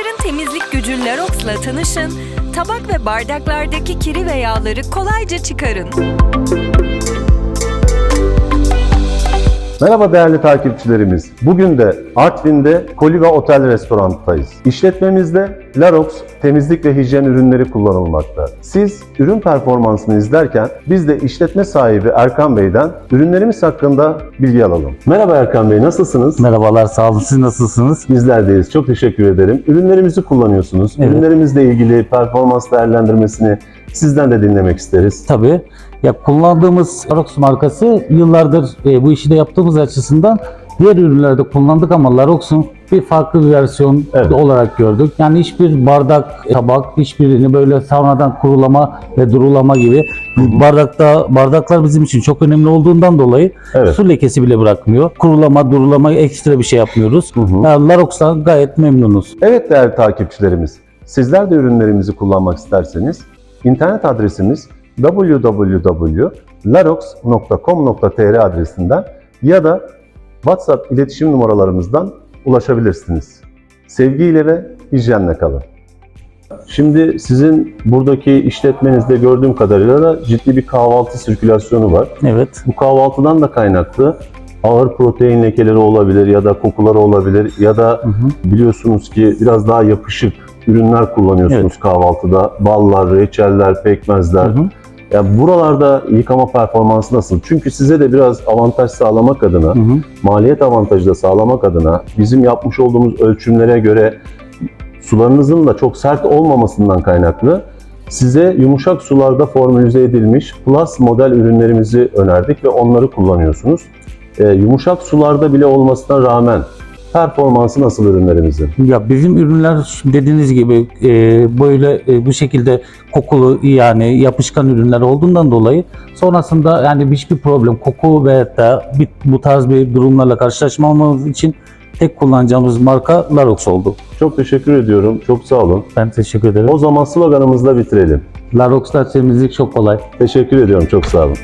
Mutfakların temizlik gücü Larox'la tanışın. Tabak ve bardaklardaki kiri ve yağları kolayca çıkarın. Merhaba değerli takipçilerimiz. Bugün de Artvin'de Koliva Otel Restoran'tayız. İşletmemizde Larox temizlik ve hijyen ürünleri kullanılmakta. Siz ürün performansını izlerken biz de işletme sahibi Erkan Bey'den ürünlerimiz hakkında bilgi alalım. Merhaba Erkan Bey, nasılsınız? Merhabalar, sağ olun. Siz nasılsınız? Bizler deyiz. Çok teşekkür ederim. Ürünlerimizi kullanıyorsunuz. Evet. Ürünlerimizle ilgili performans değerlendirmesini sizden de dinlemek isteriz. Tabii. Ya kullandığımız Larox markası yıllardır e, bu işi de yaptığımız açısından diğer ürünlerde kullandık ama Larox'un bir farklı bir versiyon Evet. olarak gördük. Yani hiçbir bardak, tabak, hiçbirini böyle sonradan kurulama ve durulama gibi bardakta bardaklar bizim için çok önemli olduğundan dolayı Evet. su lekesi bile bırakmıyor. Kurulama, durulama ekstra bir şey yapmıyoruz. Hı hı. Yani Larox'tan gayet memnunuz. Evet değerli takipçilerimiz, sizler de ürünlerimizi kullanmak isterseniz internet adresimiz www.larox.com.tr adresinden ya da WhatsApp iletişim numaralarımızdan ulaşabilirsiniz. Sevgiyle ve hijyenle kalın. Şimdi sizin buradaki işletmenizde gördüğüm kadarıyla da ciddi bir kahvaltı sirkülasyonu var. Evet. Bu kahvaltıdan da kaynaklı ağır protein lekeleri olabilir ya da kokuları olabilir ya da Hı hı. biliyorsunuz ki biraz daha yapışık ürünler kullanıyorsunuz kahvaltıda. Ballar, reçeller, pekmezler. Hı hı. Yani buralarda yıkama performansı nasıl? Çünkü size de biraz avantaj sağlamak adına, Hı hı. maliyet avantajı da sağlamak adına bizim yapmış olduğumuz ölçümlere göre sularınızın da çok sert olmamasından kaynaklı size yumuşak sularda formülize edilmiş Plus model ürünlerimizi önerdik ve onları kullanıyorsunuz. Ee, yumuşak sularda bile olmasına rağmen performansı nasıl ürünlerimizin? Ya bizim ürünler dediğiniz gibi e, böyle e, bu şekilde kokulu yani yapışkan ürünler olduğundan dolayı sonrasında yani hiçbir problem koku ve da bir, bu tarz bir durumlarla karşılaşmamamız için tek kullanacağımız marka Larox oldu. Çok teşekkür ediyorum. Çok sağ olun. Ben teşekkür ederim. O zaman sloganımızla bitirelim. Larox'ta temizlik çok kolay. Teşekkür ediyorum. Çok sağ olun.